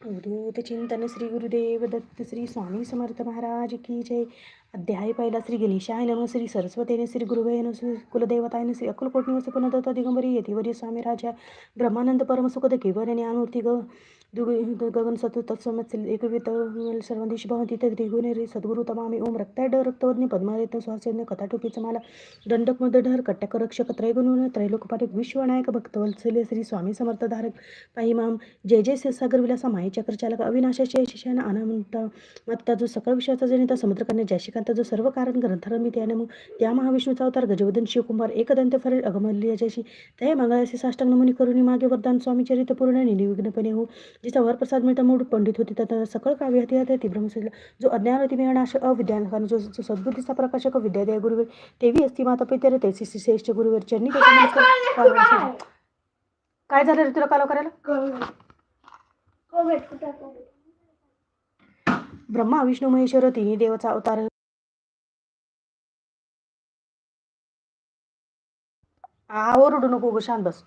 अवधूत चिंतन श्री गुरुदेव दत्त श्री स्वामी समर्थ महाराज की जय. अध्याय पहिला श्री गणेशाय नम श्री सरस्वतीने श्री गुरुवे श्री कुलदेवतायने श्री अक्कलकोट निवास पुनदत्त दिगंबरी यतिवर्य स्वामी राजा ब्रह्मानंद परमसुखद केवल ज्ञानमूर्ती ग. दुग गगन सतत तत्समत एकवित सर्वदिश भवती त्रिगुणे रे सद्गुरु तमामी ओम रक्ताय ड रक्तवर्णी पद्मारेत स्वासेन कथाटोपीचं मला दंडक ढर कट्टक रक्षक त्रैगुण त्रैलोकपाठक विश्वनायक भक्तवत्सले श्री स्वामी समर्थधारक पाही माम जय जय सागर विलासा माई चक्रचालक अविनाशाचे शिशान अनंत मत्ता जो सकळ विश्वाचा जनिता समुद्रकन्या जयशिकांत जो सर्व कारण ग्रंथरमी त्याने मग त्या महाविष्णूचा अवतार गजवदन शिवकुमार एकदंत फरेल अगमल्य जयशी तय मंगळाशी साष्टांग नमुनी करुणी मागे वरदान स्वामी चरित्र पूर्ण निर्विघ्नपणे हो जिचा वरप्रसाद मिळता मूड पंडित होती त्या सकळ काव्य हती हते ती ब्रह्मशैल जो अज्ञानती मिळणाश अविद्यान जो जो सद्बुद्धीचा प्रकाशक विद्यादय गुरुवे तेवी असती माता पितेर तेसी श्रेष्ठ गुरुवर चरणी. काय झालं रे तुला कालो करायला? ब्रह्मा विष्णू महेश्वर तिन्ही देवाचा अवतार आ ओरडू नको गो शांत बस.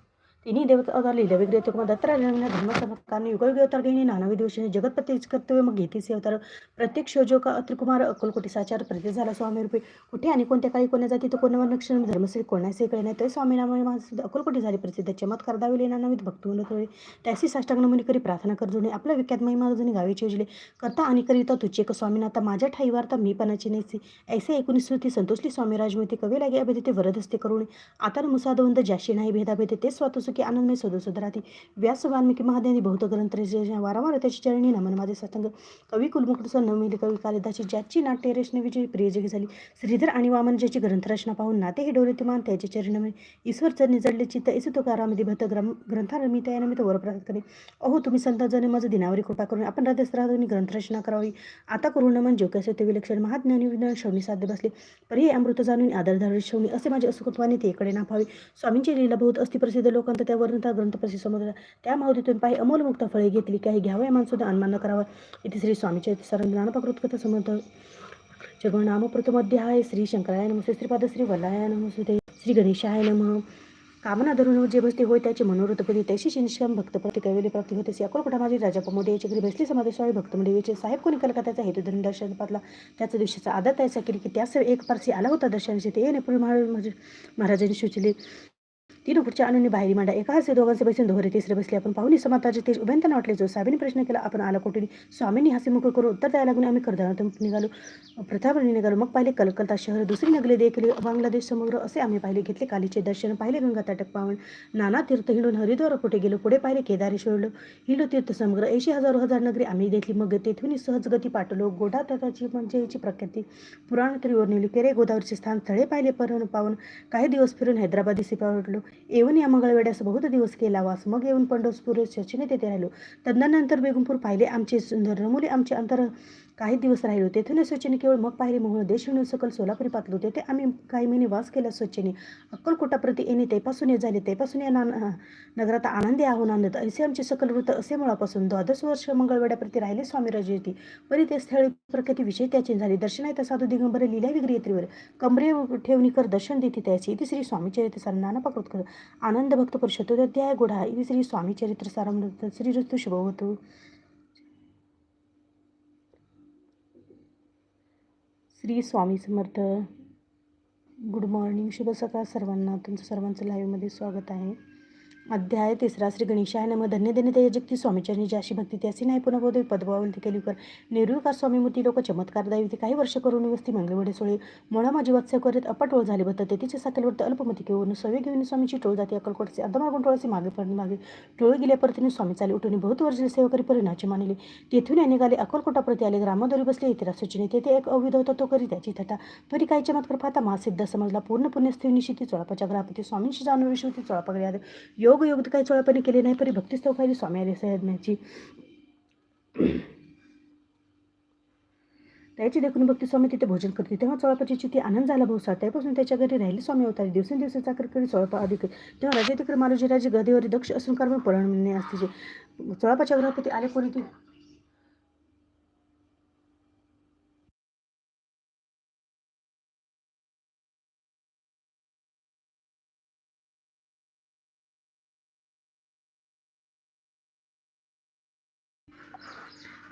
तिन्ही देवता अवतार लिहिले वेगळे ते कुमार दत्तात्रय धर्मसमकाने युगयुगी अवतार घेणे नानाविध विषय जगतपती कर्तव्य मग घेतीचे अवतार प्रत्येक शोजोका अत्रिकुमार अकोलकोटी साचार प्रति झाला स्वामी रूपे कुठे आणि कोणत्या काळी कोण्या जाती तर कोणावर नक्षर धर्मश्री कोणाचे कळे नाही तर स्वामी नामाने माझं झाली प्रसिद्ध. चमत्कार दाविले नानाविध भक्त होणे त्याशी साष्टांग नमुनी करी प्रार्थना कर जुने आपल्या विख्यात महिमा जणी गावीचे योजले करता आणि करिता तुझे का स्वामीनाथा. माझ्या ठाई वार्ता मी पणाची नेसी. ऐसे एकोणीस ती संतोषली स्वामी राजमती कवी लागे अभेद ते वरदस्ते करुणे. आता मुसादवंत ज्याशी नाही भेदाभेद ते सुखी आनंदमय सदोसद राहते. व्यास वाल्मिकी महादेवी बहुत ग्रंथ वारंवार त्याची चरणी नमन माझे सतंग. कवी कुलमुकुटचा नवमिली कवी कालिदाची ज्याची नाट्य रेशने विजयी प्रिय जगी झाली. श्रीधर आणि वामन ज्याची ग्रंथरचना पाहून नाते हे डोरेतिमान त्याचे चरण ईश्वर चरणी जडले चित्त इस तुकारामध्ये भत ग्रम ग्रंथारमी त्या नमित करे अहो तुम्ही संतांजने माझं दिनावरी कृपा करून आपण राहते ग्रंथरचना करावी. आता करून नमन जो कसे ते विलक्षण महाज्ञानी विज्ञान शवणी साध्य बसले. परी अमृत जाणून आदर धारण श्रवणी असे माझे असुखत्वाने ते इकडे नाफावे. स्वामींची लीला बहुत अस्ति प्रसिद्ध लोकांत त्या वर्णता ग्रंथ प्रसिद्ध समुद्र त्या माहुतीतून पाहि अमोलमुक्त फळे घेतली. काही घ्यावं मान सुद्धा अन्मान करावं. इथे श्री स्वामीचे सर ज्ञानपकृत कथा समर्थ. जगनाम प्रथमध्याय श्री शंकराय नमस्ते श्रीपाद श्री वल्लाय नमस्ते श्री गणेशाय नम. कामना धरून जे बसते होय त्याचे मनोरथपदी त्याशी निष्काम भक्त प्रति कैवल्य प्राप्ती होते. अकोल कुठा माझी राजा प्रमोद. याच्या घरी बसली समाधी स्वामी भक्त मंडळीचे साहेब कोणी कलकत्याचा हेतू धरून दर्शन पातला त्याचा दिवशीचा आदर त्याचा केली की त्यास एक पारसी आला होता दर्शनाचे ते येणे पूर्वी महाराज महाराजांनी सुचले. तीन पुढच्या आणून बाहेरी मांडा. एका असे दोघांचे बसून दोहरे तिसरे बसले. आपण पाहुणे समाजाचे तेज उभ्यंतना वाटले जो साहेबांनी प्रश्न केला आपण आला कोठून? स्वामींनी हास्य मुख करून उत्तर द्यायला लागून आम्ही करदानातून निघालो. प्रतापणी निघालो. मग पाहिले कलकत्ता शहर दुसरी नगले देखील बांगलादेश समग्र असे आम्ही पाहिले. घेतले कालीचे दर्शन पाहिले गंगा ताटक पावन. नाना तीर्थ हिंडून हरिद्वार कुठे गेलो? पुढे पाहिले केदारेश्वर हिंडू तीर्थ समग्र ऐंशी हजारो हजार नगरी आम्ही देखली मग तेथून सहज गती पाठवलो. गोडा तटाची म्हणजे याची प्रख्याती. पुराण त्रिवर नेली केरे गोदावरीचे स्थान स्थळे पाहिले परवण पाहून काही दिवस फिरून हैदराबादी सिपावटलो येऊन या मंगळवेड्यास बहुत दिवस केला वास मग येऊन पंढरपूर सचिने तेथे राहिलो. तज्ञानंतर बेगमपूर पाहिले आमचे सुंदर रमुले आमचे अंतर काही दिवस राहिलो तेथून स्वच्छने केवळ मग पाहिले म्हणून देश सकल सोलापुरी पातलो तेथे आम्ही काही महिने वास केला स्वच्छने अक्कलकोटाप्रती येणे तेपासून हे झाले. तेपासून या ना नगरात आनंदी आहोन आनंद असे आमचे सकल वृत्त असे मुळापासून द्वादश वर्ष मंगळवेड्याप्रती राहिले स्वामी राजेती परी ते स्थळी प्रकृती विषय त्याचे झाले. दर्शन आहे साधू दिगंबर लिहिल्या विग्री कमरे ठेवणी कर दर्शन देते त्याची. ती श्री स्वामी चरित्र नाना पाकृत कर आनंद भक्त परिषद गुढा गोढा इथे श्री स्वामी चरित्र सारामृत श्री रस्तु शुभवतु. श्री स्वामी समर्थ गुड मॉर्निंग शुभ सकाळ सर्वांना. तुमचं सर्वांचं लाईव्हमध्ये स्वागत आहे. अध्याय तिसरा श्री गणेशाय नम. धन्य धन्य ते जगती स्वामीचरणी. ज्याशी भक्ती त्याशी नाही पुन्हा बोधे पदभावलती केली कर निर्विकार स्वामीमूर्ती लोक चमत्कार दैवती. काही वर्ष करून वस्ती मंगळवडे सोळे. मोळा माझी वात्स्य करीत अपाटोळ झाले ते तिचे साकेलवरत अल्पमती घेऊन सवे घेऊन स्वामीची टोळ जाते अकलकोटचे अदमागून टोळाचे मागे पण मागे. टोळ गेल्या परतीने स्वामी चाले उठून. बहुत वर्षे सेवा करी परिणाचे मानले. तेथून या निघाले अक्कलकोटाप्रती आले. ग्रामोदरी बसले इतर सुचिने तेथे एक अविध होता तो करी त्याची थटा परी काही चमत्कार पाहता महासिद्ध समजला पूर्ण पुण्यस्थी निशिती चोळापाच्या. ग्रापती स्वामींशी जाणून विषयी चोळापकडे आले. योग योग काही चोळापणे केले नाही परी भक्तीस्तव खाली स्वामी आले सह्याची त्याची देखून भक्ती स्वामी तिथे भोजन करते. तेव्हा चोळापाची चिती आनंद झाला भाऊसा त्यापासून त्याच्या घरी राहिले स्वामी अवतारी. दिवसेंदिवस चाकर करी चोळापा अधिक तेव्हा राजे तिकडे मालोजी राजे गदेवरी दक्ष असून कर्म पळणे असते चोळापाच्या घरापती आले कोणी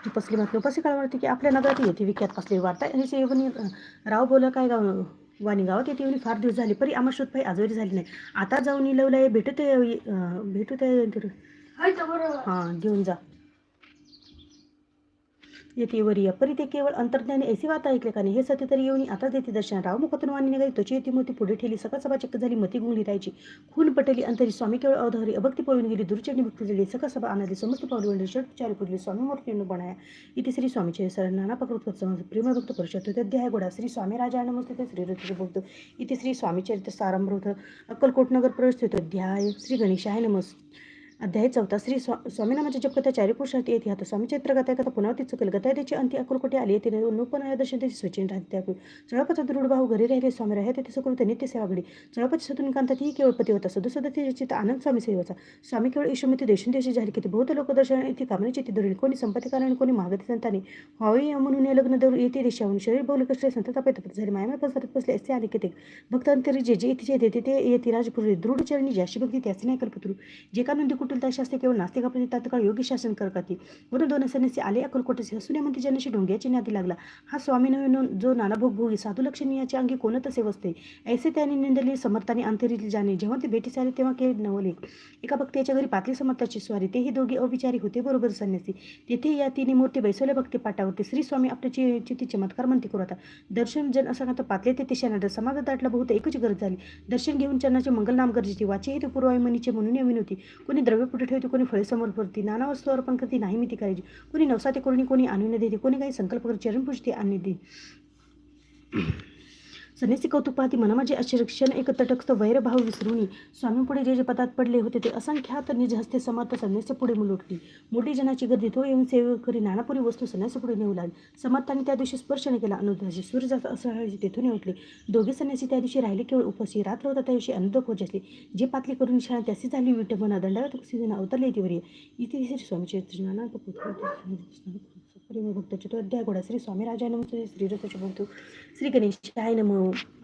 ती उपसली म्हटलं उपसी काळावरती की आपल्या नगरात येते विख्यात असले वार्ता. आणि सेवनी राव बोला काय गाव वाणी गावात येते येऊन फार दिवस झाले परी आम्हा शोध आजवरी झाली नाही. आता जाऊन इलवलंय भेटू ते भेटू ते हां घेऊन जा. येते वरी परी ते केवळ अंतर्ज्ञाने ऐसी वाता ऐकले का नाही? हे सत्य तरी येऊन आता देते दर्शन. राव मुखातून वाणी निघाली. त्वची येते मोती पुढे ठेली सकाळ सभा चक्क झाली. मती गुंगली राहायची. खून पटली. अंतरी स्वामी केवळ अधहरी अभक्ती पळून गेली. दुर्चरणी भक्ती झाली. सकाळ सभा आनंदी. समस्त पावली वळली षटचारी पुरली स्वामी मूर्ती बनाया. इथे श्री स्वामीचे सर. नाना प्रकृत प्रेमभक्त परिषद. अध्याय गोडा. श्री स्वामी राजा नमस्ते श्री ऋतू बोलतो इथे श्री स्वामी चरित्र सारंभ अक्कलकोट नगर प्रवेश अध्याय श्री गणेशाय नमस् अध्याय चौथा श्री स्वा स्वामीनामाच्या जपकथा चारी पुरुषार्थ येते आता स्वामी चित्र गताय कथा पुनरावती चुकल चुकेल गताय त्याची अंती कुठे आली येते नूपन दर्शन त्याची स्वच्छिन राहते. त्याकुल चळपचा दृढ भाऊ घरी राहिले स्वामी राहते तेथे सुकृत नित्य सेवा घडी चळपाची सतून ही ती केवळ पती होता. सदुसदती चित्त आनंद स्वामी सेवेचा. स्वामी केवळ ईश्वमती देशून देशी झाली की बहुत लोक दर्शन येथे कामनेची ती धरली कोणी संपत्ती कारण कोणी महागती संतांनी व्हावी म्हणून हे लग्न दौर येते देशाहून शरीर बहुल कष्ट संतता पैतपत झाली. मायमा पसरत बसले असे आले किती भक्तांतरी जे जे इथे देते ते येते राजपुरी दृढ चरणी ज्याशी भक्ती त्याचे नाही कल्पतरू. जे का नंदी कुटुलता शास्त्रे केवळ नास्तिकाप्रती तात्काळ योग्य शासन करकाती वरून दोन सन्यासी आले. अकलकोटचे हसुने म्हणते डोंग्याची नादी लागला. हा स्वामी नवीन जो नानाभोग भोगी साधू लक्षणी याच्या अंगी कोण तसे वसते? ऐसे त्याने निंदले समर्थाने अंतरिली जाणे. जेव्हा ते भेटीस आले तेव्हा केले नवले. एका भक्तीच्या घरी पातळी समर्थाची स्वारी. तेही दोघे अविचारी होते बरोबर सन्यासी. तेथे या तिने मूर्ती बैसवल्या भक्ती पाटावरती श्री स्वामी आपल्या चिती चमत्कार म्हणते करू आता. दर्शन जन असं का पातले ते शेणाड समाजात दाटला. बहुत एकच गरज झाली. दर्शन घेऊन चरणाचे मंगल नाम गरजेचे. वाचे हे ते मनीचे म्हणून या विनोती कोणी द्रव्य पुढे ठेवते कोणी फळे समोर फरती नाना वस्तू अर्पण करते नाही मी ती करायची. कोणी नवसाते कोणी कोणी आणून देते कोणी काही संकल्प चरण पुजते आणि दे सन्यासी कौतुक पाहती मना माझे अशिरक्षण एक तटस्थ वैरभाव विसरुनी स्वामीपुढे जे जे पदात पडले होते ते असंख्यात निज हस्ते समर्थ सन्यासी पुढे मुलुटली. मोठी जनाची गर्दी तो येऊन सेवेकरी नानापुरी वस्तू सन्यासी पुढे नेऊ लागली. समर्थाने त्या दिवशी स्पर्श केला अनुदाची सूर्याचा असं तेथून उठले. दोघे सन्यासी त्या दिवशी राहिले केवळ उपसी रात्र होता त्या दिवशी अनुदक होत असली. जे पातली करून शाळा त्याची झाली. विटंबना दंडावत सीजन अवतरले येते वरी इथे श्री स्वामीचे नाना प्रेमभक्त भक्ताचे अध्याय गोडा श्री स्वामी राजाय नम श्री रथाचे भक्तो श्री गणेशाय नम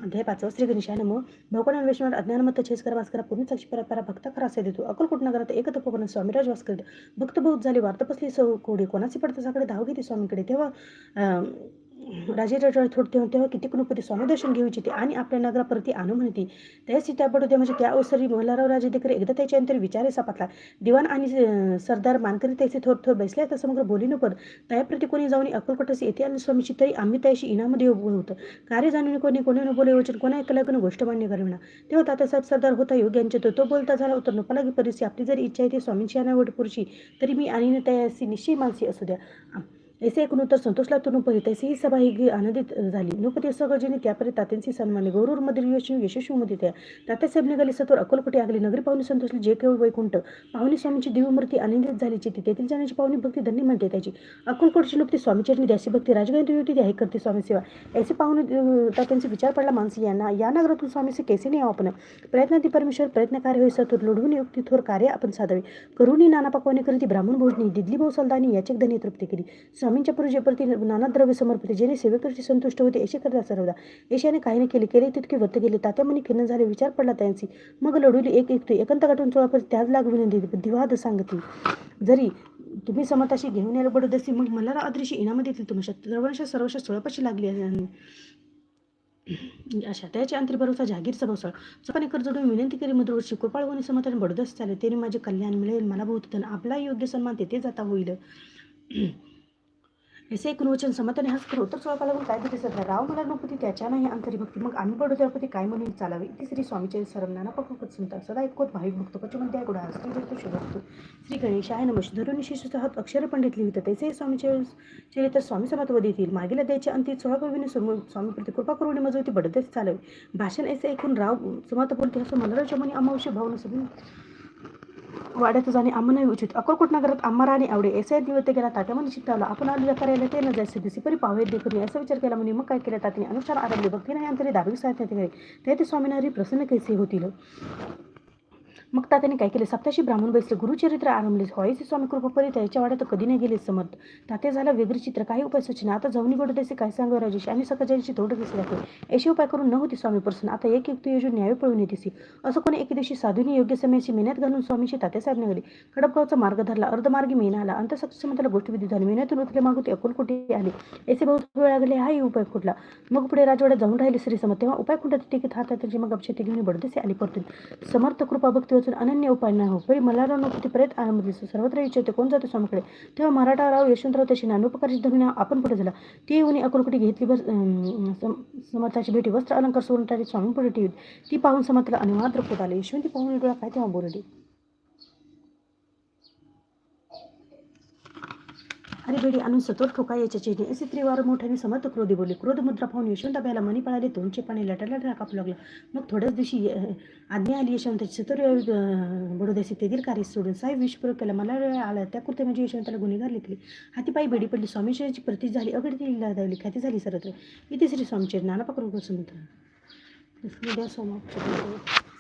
अध्याय पाचवा श्री गणेशाय नम भगवान वैष्णव अज्ञानमत्त वास करा पूर्ण साक्षी परंपरा भक्त खरा असे देतो अकलकोट नगरात तप पण स्वामीराज वास करत भक्त बहुत झाले वार्ता पसली सौ कोडी कोणाची पडतासाकडे धाव घेते स्वामीकडे तेव्हा अं, राजे रटाळ तेव्हा तेव्हा हो, किती कुणपती स्वामी दर्शन घेऊ इच्छिते आणि आपल्या नगराप्रती आणू म्हणते. त्या सीता पडू म्हणजे त्या अवसरी मोहनलाराव राजे देखील एकदा त्याच्या अंतर विचारे सापडला. दिवाण आणि सरदार मानकरी त्याचे थोर थोर बसले तर समग्र बोली नको त्याप्रती कोणी जाऊन अक्कलकोटाचे येथे आणि स्वामीची तरी आम्ही त्याशी इनाम उभं होतं. कार्य जाणून कोणी कोणी न बोले वचन कोणा ऐकलं गोष्ट मान्य करणं तेव्हा तात्यासाहेब सरदार होता योग यांच्या तो तो बोलता झाला उतर नपलागी परिस्थिती. आपली जर इच्छा आहे ती स्वामींची आणि पुरुषी तरी मी आणि त्याशी निश्चय मानसी असू द्या. ऐसे ऐकून उत्तर संतोषला तो नृपती तैसे ही सभा ही आनंदित झाली. नृपती सगळजणी त्यापरी तात्यांची सन्माने गौरवमध्ये यशस्वी यशस्वीमध्ये त्या तात्यासाहेब निघाले सत्वर अकोलकोटी आगली. नगरी पाहुणे संतोषली जे केवळ वैकुंठ पाहुणे स्वामीची दिव्यमूर्ती आनंदित झाली ती तेथील जाण्याची पाहुणी भक्ती धन्य म्हणते त्याची. अकोलकोटची नुकती स्वामीचरणी द्यासी भक्ती राजगायंत युती ती आहे करते स्वामीसेवा. ऐसे पाहुणे तात्यांचे विचार पडला माणसे यांना. या नगरातून स्वामीचे कैसे नाही आपण प्रयत्नाती परमेश्वर प्रयत्न कार्य होई सत्वर लढवून युक्ती थोर कार्य आपण साधावे. करुणी नाना पकवाने करीती ब्राह्मण भोजनी. दिदली भाऊ सलदानी याचे धनी तृप्ती केली. स्वामींच्या पूजेप्रती नाना द्रव्य समर्पित जेणे सेवेकरची संतुष्ट होते असे करता सर्वदा. यशाने काही नाही केले केले तितके वर्त गेले. तात्या मनी खिन्न झाले विचार पडला त्यांची. मग लढवली एक एकटी एकंत गाठून चोळापरी त्याच लाग विनंती बुद्धिवाद सांगती जरी तुम्ही समताशी घेऊन यायला पडत मग मला अदृशी इनाम देतील तुम्ही. सर्वांच्या सर्वशा सोळापाशी लागली अशा त्याची अंतरी जागीर सभासळ भोसळ चपाने कर जोडून विनंती केली मधुर कृपाळ समाधान समताने बडदस चाले त्याने माझे कल्याण मिळेल मला बहुत आपला योग्य सन्मान तेथे जाता होईल. ऐसे एक वचन समताने हाच कर उत्तर लागून काय दिसत नाही. राव मला नकोती त्याच्या नाही अंतरी भक्ती. मग आम्ही पडू त्यापती काय म्हणून चालावे? तिसरी स्वामीचे सरम पकवत पकडत सुनता सदा ऐकवत भाविक भक्त पचमध्ये गुडा श्री जगतो शुभक्तो श्री गणेश आहे नमश धरून शिशु हात अक्षर पंडित लिहित. तैसे स्वामीचे चरित्र स्वामी समत्व देतील मागील द्यायचे अंती सोळा कवीने स्वामी प्रति कृपा करून मजवती बडदेच चालावे. भाषण ऐसे ऐकून राव समात बोलते असं मनोरंजमनी अमावश्य भावना सगळी वाड्यात जाणे आम्हाला उचित. अकोलकोट नगरात आम्हाला आणि आवडे. ऐसा दिवस गेला ताट्यामध्ये शिकतावला आपण आलो करायला ते न जायचे दिसी परी पावे देखून असा विचार केला म्हणे मग काय केलं तात्याने? अनुसार आरंभले भक्ती नाही अंतरी धार्मिक साहित्य ते ते स्वामीनारी प्रसन्न कैसे होतील. मग तात्याने काय केले? सप्ताशी ब्राह्मण बैसले. गुरुचरित्र आरंभले. व्हायचे स्वामी कृपा परी त्याच्या वाड्यात कधी नाही गेले समर्थ. तात्या झाला वेगळी चित्र. काही उपाय सूचना. आता जवनी गोड देसे काय सांगा राजेश? आणि सकाळची तोड दिसले आहे. अशी उपाय करून नव्हती स्वामी प्रसन्न. आता एक एक योजून न्याय पळून येतेसी असं कोणी एके दिवशी साधूनी योग्य समयाची मेहनत घालून स्वामीशी तात्यासाहेब निघाले. कडपगावचा मार्ग धरला. अर्धमार्गी मेहना आला. अंतसक्षमताला गोष्टी विधी झाली. मेहनतून उठले मागून ते अकोलकोटी आले. असे बहुत वेळ लागले. हाही उपाय कुठला? मग पुढे राजवाड्यात जाऊन राहिले श्री समर्थ. तेव्हा उपाय कुठला टिकीत हातात त्यांची मग अपशेती घेऊन बडदेसे आली परतून. समर्थ कृपा भक्ती वाचून अनन्य उपाय नाही. हो परी मला नको परत आनंद दिसतो. सर्वत्र विचारते कोण जातो स्वामीकडे? तेव्हा मराठा राव यशवंतराव तशी नानोपकारची धरून आपण पुढे झाला ती येऊन अकोलकोटी घेतली बस सम- समर्थाची भेटी. वस्त्र अलंकार सोडून टाळी स्वामी पुढे ठेवली. ती पाहून समर्थला अनिवार्य पोत आले. यशवंती पाहून डोळा काय तेव्हा बोलली? अरे बेडी आणून सतोड ठोका याच्या चेहरे असे त्रिवार मोठ्याने समर्थ क्रोधी बोलले. क्रोध मुद्रा पाहून यशवंत अभ्याला मनी पळाले तोंडचे पाणी लटायला कापू लागला. मग थोड्याच दिवशी आज्ञा आली यशवंताची सतोर बडोद्याचे तेथील कार्य सोडून साहेब विषप्रयोग केला. मला वेळ आला. त्या कुर्ते म्हणजे यशवंताला गुन्हेगार लिखले हातीपायी बेडी पडली. स्वामीश्वराची प्रती झाली. अगदी लादावली ख्याती झाली सरत्र इथे श्री स्वामीचे नाना पकडून बसून सोमा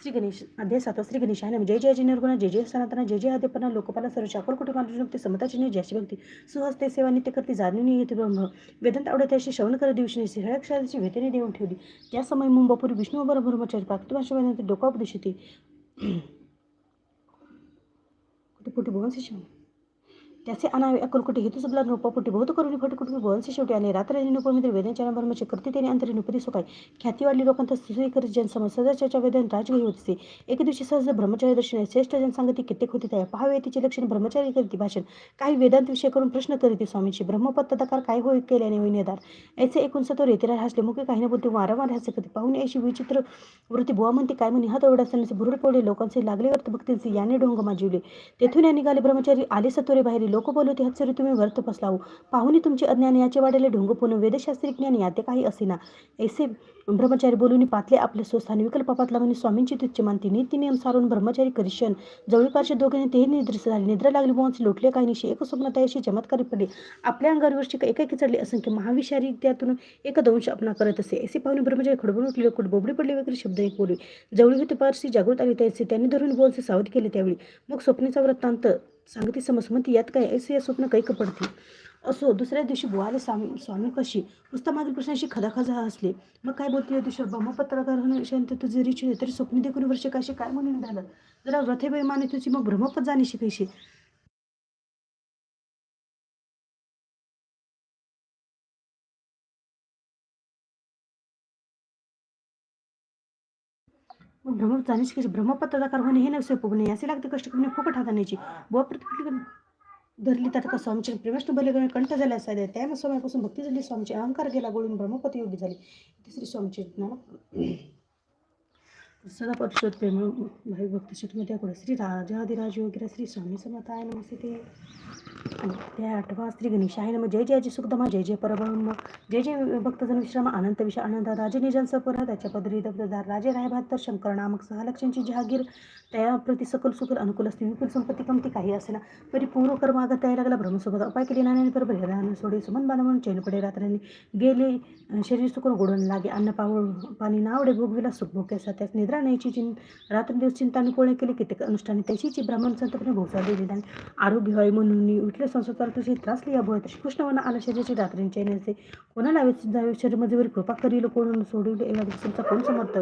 श्री गणेश अध्याय सातवा श्री गणेश जय जय जय जय जय सनातन जय जय अध्यपना लोकपाला सर्व शाकोल कुठे मानू शकते समताची जयाची भक्ती सुहस्ते सेवा नित्य करते जाणून येते ब्रह्म वेदांत आवडत अशी श्रवण कर दिवशी हिरळक्षराची भेटेने देऊन ठेवली. त्या समय मुंबापुरी विष्णू बर ब्रह्मचारी प्राप्तभाषा वेदांत डोकापदेश होते. कुठे कुठे भुवनसे शिव त्याचे अनावे अकलकुटे हेतू सबला नोपापुटी बहुत करुणी फट कुटुंबी शेवटी आणि रात्र नुपमित्र वेदांच्या ब्रह्मचे करते त्याने अंतरी नुपती सुखाय ख्याती वाढली लोकांत स्त्री करीत जनसमज सदाच्या वेदन राजगही होते एके दिवशी सहज ब्रह्मचारी दर्शन श्रेष्ठ जनसांगती कित्येक होती त्या. पहावे तिचे लक्षण ब्रह्मचारी करीती भाषण. काही वेदांत विषय करून प्रश्न करीती स्वामींची ब्रह्मपद तदाकार काय होय केल्याने होई निदार? ऐसे एकूण सतो रेतीला हसले मुखे काही ना बोलते वारंवार हसे करते पाहून अशी विचित्र वृत्ती बुवा म्हणते काय म्हणे? हात एवढा असताना बुरुड पडले. लोकांचे लागले अर्थ भक्तींचे. याने डोंग माजिवले. तेथून या निघाले ब्रह्मचारी. आले सतोरे बाहेर. लोक बोलवते हत्सरी तुम्ही वर्त पसलावू पाहुणे तुमचे अज्ञान याचे वाढले ढोंग पुन वेदशास्त्री ज्ञान याते काही असेना. ऐसे ब्रह्मचारी बोलून पातले आपले स्वस्थान विकल्पात लावून म्हणे स्वामींची तुच्छ मानते नीती नियम सारून ब्रह्मचारी करिशन जवळपासचे दोघांनी तेही निद्रिस झाले. निद्रा लागली बोवांचे लोटले काही निशी. एक स्वप्न तयाशी चमत्कारी पडले. आपल्या अंगावरची एकाकी चढली असंख्य महाविषारी त्यातून एक दंश अपना करत असे. ऐसे पाहुणे ब्रह्मचारी खडबड उठले कुठ बोबडी पडले वगैरे शब्द एक बोलले जवळी होते पारशी जागृत आली त्याचे त्यांनी धरून बोलचे सावध केले त्यावेळी. मग स्वप्नेचा वृत्तांत सांगते समज म्हणते यात काय ऐसे या स्वप्न कैक पडते असो दुसऱ्या दिवशी बुवाले स्वामी स्वामी कशी मागील प्रश्नाशी खदाखजा असले मग काय बोलते या दिवशी ब्रह्मपत्रकार शांत तुझे रिच तरी स्वप्न देखून वर्ष काशी काय म्हणून झालं जरा रथे बैमाने तुझी मग भ्रमपत जाणे शिकायची मग ब्रह्म जाणे शिकायची ब्रह्मपद होणे हे नसे पोगणे असे लागते कष्ट करून फुकट हाताण्याची बुवा प्रतिकृती धरली तर का स्वामीचे प्रेमष्ट बले कंठ झाले असायला. त्या स्वामीपासून भक्ती झाली. स्वामीचे अहंकार गेला गोळून ब्रह्मपती योग्य झाली. तिसरी स्वामीचे ज्ञान सदा परिषद प्रेम भाई भक्त शीटमध्ये आपण श्री राजाधिराज वगैरे श्री स्वामी समताय नमस्ते. ते आणि त्या आठवा श्री गणेशाय नम. जय जय सुखदमा जय जय परब्रह्म जय जय भक्तजन विश्राम अनंत विषय आनंद राजे निजन त्याच्या पदरी दबददार राजे राय बहात्तर शंकर नामक सहा जहागीर. त्या प्रति सकल सुकल अनुकूल असते विपुल संपत्ती कमती काही असेना. परिपूर्ण कर्म आगत यायला लागला ब्रह्मसोबत उपाय केले नाण्याने बरोबर बहिरान सोडे सुमन बाण म्हणून चैन पडे रात्रांनी गेले. शरीर सुकून गोडून लागे. अन्न पावळ पाणी नावडे भोगविला सुख त्यास निद्रा न्यायची चिं रात्रंदिवस चिंताने पोळे केले कित्येक अनुष्ठाने त्याची ब्राह्मण संतपणे भोसा दिली आणि आरोग्य व्हावे म्हणून उठले संसार तुझे त्रासली या भोय. तशी कृष्णवना आला शरीराची रात्रींच्या नसे कोणाला जावे शरीर मजेवर कृपा करील कोण सोडविले एवढ्या दिवसांचा कोण समर्थ?